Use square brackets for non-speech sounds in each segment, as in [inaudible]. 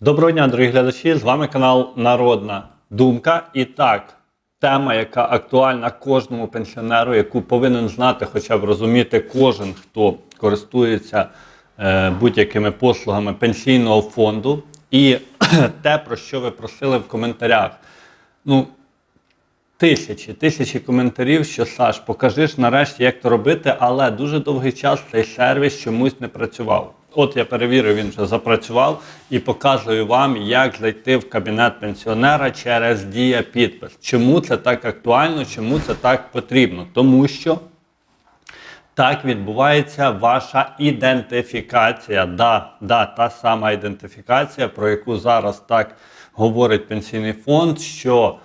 Доброго дня, дорогі глядачі! З вами канал Народна Думка. І так, тема, яка актуальна кожному пенсіонеру, яку повинен знати, хоча б розуміти кожен, хто користується е, будь-якими послугами пенсійного фонду. І [clears throat] те, про що ви просили в коментарях. Ну, Тисячі, тисячі коментарів, що Саш, покажи нарешті, як то робити, але дуже довгий час цей сервіс чомусь не працював. От я перевірив, він вже запрацював і показую вам, як зайти в кабінет пенсіонера через дія підпис. Чому це так актуально, чому це так потрібно? Тому що так відбувається ваша ідентифікація. Да, да, та сама ідентифікація, про яку зараз так говорить пенсійний фонд, що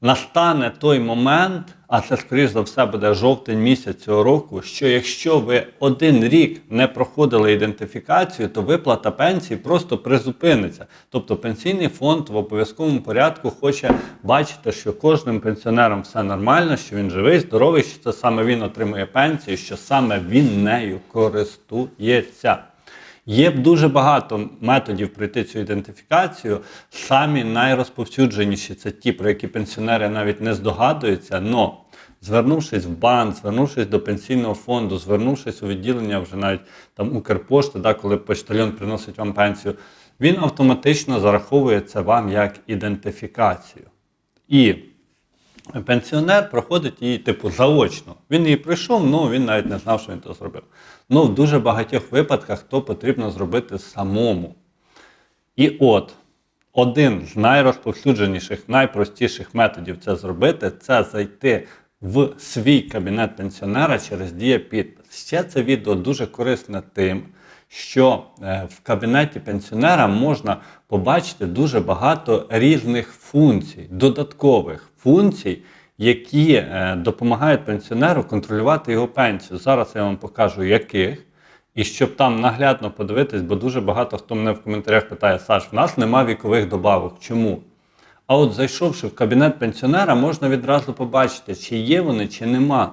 настане той момент, а це скоріш за все буде жовтень місяць цього року, що якщо ви один рік не проходили ідентифікацію, то виплата пенсії просто призупиниться. Тобто пенсійний фонд в обов'язковому порядку хоче бачити, що кожним пенсіонером все нормально, що він живий, здоровий, що це саме він отримує пенсію, що саме він нею користується. Є дуже багато методів пройти цю ідентифікацію. Самі найрозповсюдженіші це ті, про які пенсіонери навіть не здогадуються. Но звернувшись в банк, звернувшись до пенсійного фонду, звернувшись у відділення вже навіть там Укрпошти, да, коли почтальон приносить вам пенсію, він автоматично зараховує це вам як ідентифікацію. І Пенсіонер проходить її, типу, заочно. Він її пройшов, але він навіть не знав, що він то зробив. Ну, в дуже багатьох випадках то потрібно зробити самому. І от один з найрозповсюдженіших, найпростіших методів це зробити це зайти в свій кабінет пенсіонера через дія підпис. Ще це відео дуже корисне тим, що е, в кабінеті пенсіонера можна побачити дуже багато різних функцій, додаткових функцій, які е, допомагають пенсіонеру контролювати його пенсію. Зараз я вам покажу, яких. І щоб там наглядно подивитись, бо дуже багато хто мене в коментарях питає: Саш, в нас нема вікових добавок. Чому? А от зайшовши в кабінет пенсіонера, можна відразу побачити, чи є вони, чи нема.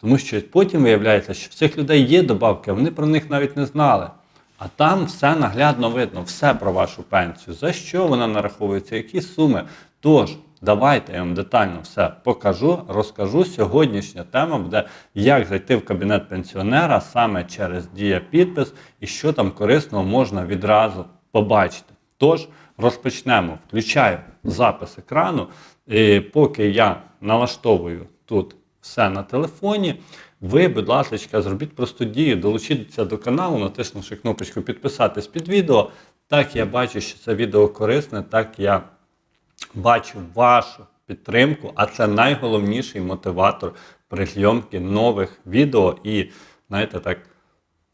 Тому що потім виявляється, що в цих людей є добавки, а вони про них навіть не знали. А там все наглядно видно, все про вашу пенсію, за що вона нараховується, які суми. Тож, давайте я вам детально все покажу, розкажу. Сьогоднішня тема буде, як зайти в кабінет пенсіонера саме через дія підпис і що там корисного можна відразу побачити. Тож, розпочнемо. Включаю запис екрану. І поки я налаштовую тут все на телефоні. Ви, будь ласка, зробіть просту дію, долучіться до каналу, натиснувши кнопочку підписатись під відео. Так я бачу, що це відео корисне, так я бачу вашу підтримку, а це найголовніший мотиватор при зйомці нових відео і, знаєте, так,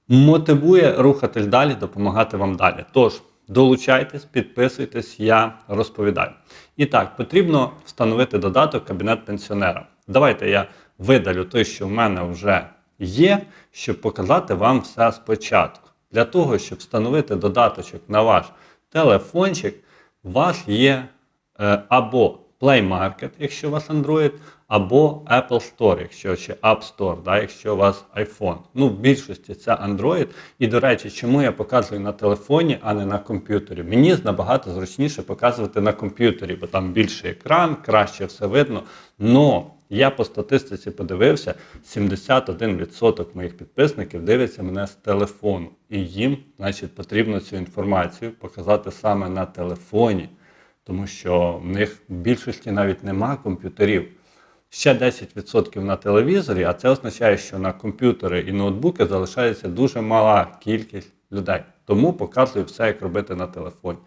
мотивує рухатись далі, допомагати вам далі. Тож, долучайтесь, підписуйтесь, я розповідаю. І так, потрібно встановити додаток Кабінет пенсіонера. Давайте я видалю той, що в мене вже є, щоб показати вам все спочатку. Для того, щоб встановити додаточок на ваш телефончик, у вас є або Play Market, якщо у вас Android, або Apple Store, якщо чи App Store, да, якщо у вас iPhone. Ну, в більшості це Android. І, до речі, чому я показую на телефоні, а не на комп'ютері? Мені набагато зручніше показувати на комп'ютері, бо там більший екран, краще все видно. Но я по статистиці подивився, 71% моїх підписників дивляться мене з телефону. І їм, значить, потрібно цю інформацію показати саме на телефоні, тому що в них в більшості навіть нема комп'ютерів. Ще 10% на телевізорі, а це означає, що на комп'ютери і ноутбуки залишається дуже мала кількість людей. Тому показую все, як робити на телефоні.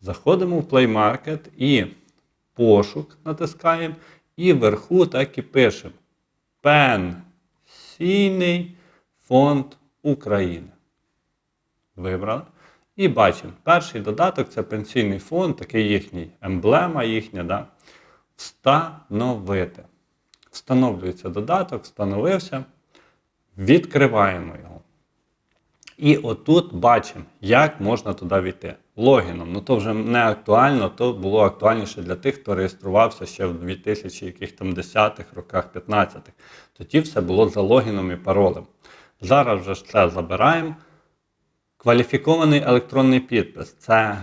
Заходимо в Play Market і пошук натискаємо. І вверху так і пишемо Пенсійний фонд України. Вибрали. І бачимо, перший додаток це пенсійний фонд, такий їхній емблема їхня. Да? Встановити. Встановлюється додаток, встановився. Відкриваємо його. І отут бачимо, як можна туди війти. Логіном. Ну то вже не актуально, то було актуальніше для тих, хто реєструвався ще в 2000 яких там 10-х роках, 15-х. Тоді все було за логіном і паролем. Зараз вже це забираємо. Кваліфікований електронний підпис це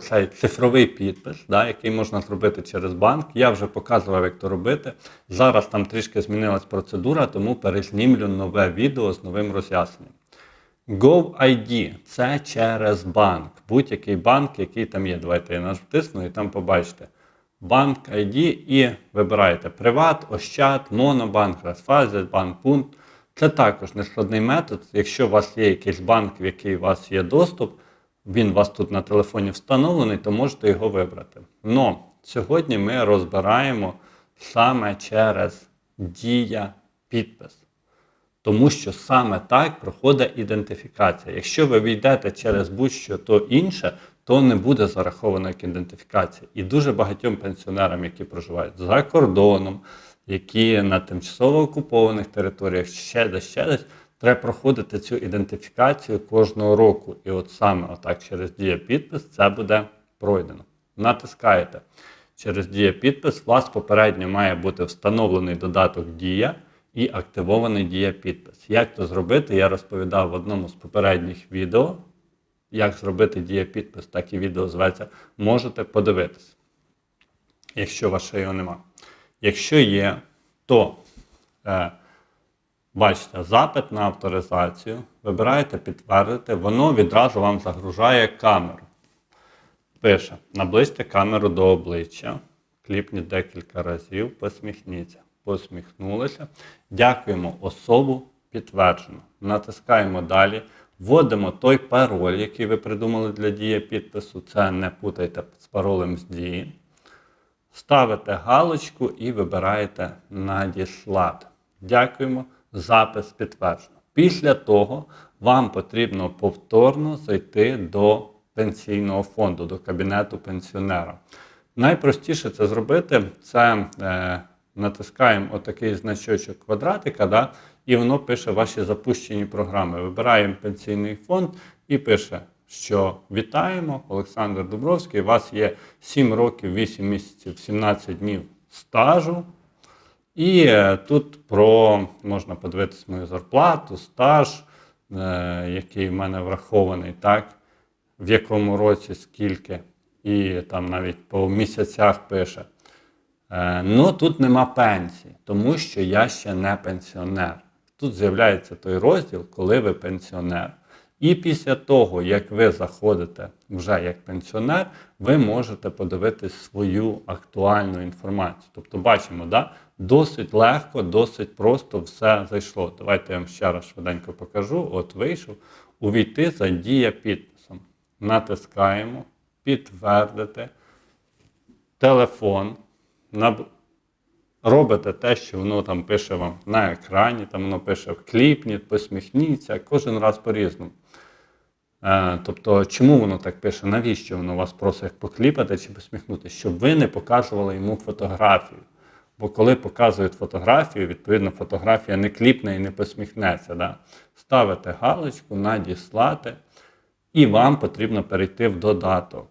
цей цифровий підпис, да, який можна зробити через банк. Я вже показував, як то робити. Зараз там трішки змінилась процедура, тому перезнімлю нове відео з новим роз'ясненням. GoID – це через банк. Будь-який банк, який там є. Давайте я натисну і там побачите. Банк ID і вибираєте Приват, Ощад, Монобанк, Райфайзен, Банк Пункт. Це також нескладний метод. Якщо у вас є якийсь банк, в який у вас є доступ, він у вас тут на телефоні встановлений, то можете його вибрати. Но сьогодні ми розбираємо саме через дія підпис. Тому що саме так проходить ідентифікація. Якщо ви війдете через будь-що то інше, то не буде зараховано як ідентифікація. І дуже багатьом пенсіонерам, які проживають за кордоном, які на тимчасово окупованих територіях, ще десь, ще десь, треба проходити цю ідентифікацію кожного року. І от саме отак через дія підпис це буде пройдено. Натискаєте через дія підпис, у вас попередньо має бути встановлений додаток Дія і активований дія підпис. Як це зробити, я розповідав в одному з попередніх відео. Як зробити дія підпис, так і відео зветься. Можете подивитись, якщо у вас ще його нема. Якщо є, то е, бачите запит на авторизацію, вибираєте підтвердити, воно відразу вам загружає камеру. Пише: наблизьте камеру до обличчя, кліпніть декілька разів, посміхніться. Посміхнулися. Дякуємо особу. Підтверджено. Натискаємо далі. Вводимо той пароль, який ви придумали для дії підпису. Це не путайте з паролем з дії. Ставите галочку і вибираєте надіслати. Дякуємо. Запис підтверджено. Після того вам потрібно повторно зайти до пенсійного фонду, до кабінету пенсіонера. Найпростіше це зробити це е, натискаємо отакий значочок квадратика, да, і воно пише ваші запущені програми. Вибираємо пенсійний фонд і пише, що вітаємо, Олександр Дубровський. У вас є 7 років, 8 місяців, 17 днів стажу. І е, тут про можна подивитись мою зарплату, стаж, е, який в мене врахований, так, в якому році скільки, і там навіть по місяцях пише. Е, Ну тут нема пенсії, тому що я ще не пенсіонер. Тут з'являється той розділ, коли ви пенсіонер. І після того, як ви заходите вже як пенсіонер, ви можете подивитись свою актуальну інформацію. Тобто, бачимо, да? досить легко, досить просто все зайшло. Давайте я вам ще раз швиденько покажу. От вийшов. Увійти за дія підписом. Натискаємо, підтвердити, телефон. Робите те, що воно там пише вам на екрані, там воно пише кліпніть, посміхніться, кожен раз по-різному. Е, тобто, чому воно так пише? Навіщо воно вас просить покліпати чи посміхнутися? Щоб ви не показували йому фотографію. Бо коли показують фотографію, відповідно, фотографія не кліпне і не посміхнеться. Да? Ставите галочку, надіслати, і вам потрібно перейти в додаток.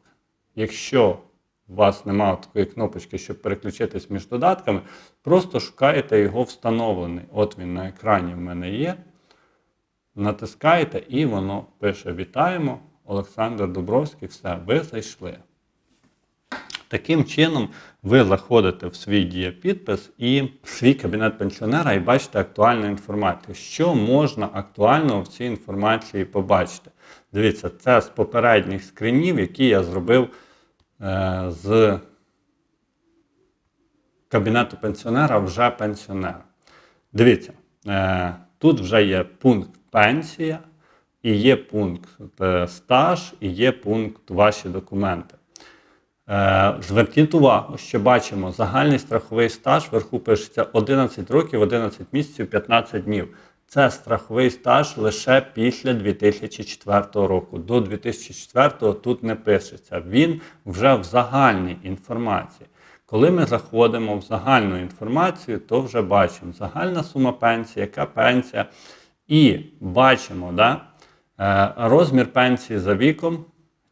Якщо у вас немає такої кнопочки, щоб переключитись між додатками, просто шукаєте його встановлений. От він на екрані в мене є. Натискаєте і воно пише: Вітаємо, Олександр Дубровський, все, ви зайшли. Таким чином, ви заходите в свій дієпідпис і в свій кабінет пенсіонера і бачите актуальну інформацію. Що можна актуального в цій інформації побачити? Дивіться, це з попередніх скринів, які я зробив з кабінету пенсіонера вже пенсіонера. Дивіться, е, тут вже є пункт пенсія, і є пункт е, стаж, і є пункт ваші документи. Е, Зверніть увагу, що бачимо загальний страховий стаж, вверху пишеться 11 років, 11 місяців, 15 днів. Це страховий стаж лише після 2004 року. До 2004 тут не пишеться. Він вже в загальній інформації. Коли ми заходимо в загальну інформацію, то вже бачимо загальна сума пенсії, яка пенсія. І бачимо да, е, розмір пенсії за віком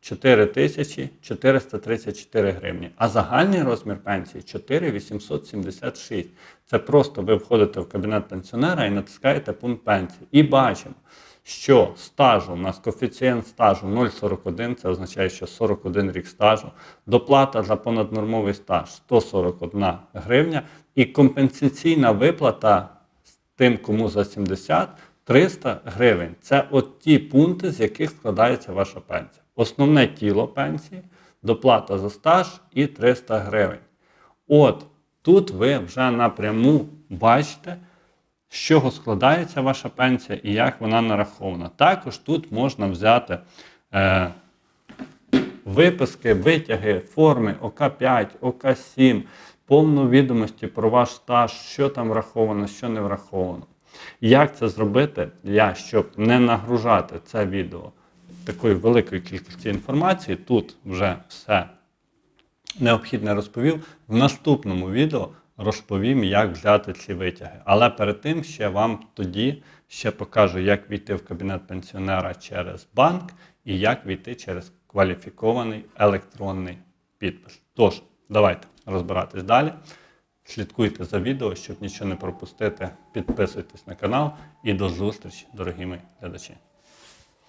4434 гривні. А загальний розмір пенсії 4876. Це просто ви входите в кабінет пенсіонера і натискаєте пункт пенсії. І бачимо, що стажу, у нас коефіцієнт стажу 0,41, це означає, що 41 рік стажу, доплата за понаднормовий стаж 141 гривня і компенсаційна виплата тим, кому за 70, 300 гривень. Це от ті пункти, з яких складається ваша пенсія. Основне тіло пенсії, доплата за стаж і 300 гривень. От тут ви вже напряму бачите, з чого складається ваша пенсія і як вона нарахована. Також тут можна взяти е, виписки, витяги, форми ОК5, ОК7, повну відомості про ваш стаж, що там враховано, що не враховано. Як це зробити? Я, щоб не нагружати це відео такою великою кількістю інформації, тут вже все необхідне розповів. В наступному відео розповім, як взяти ці витяги. Але перед тим ще вам тоді ще покажу, як війти в кабінет пенсіонера через банк і як війти через кваліфікований електронний підпис. Тож, давайте розбиратись далі. Слідкуйте за відео, щоб нічого не пропустити. Підписуйтесь на канал і до зустрічі, дорогі мої глядачі.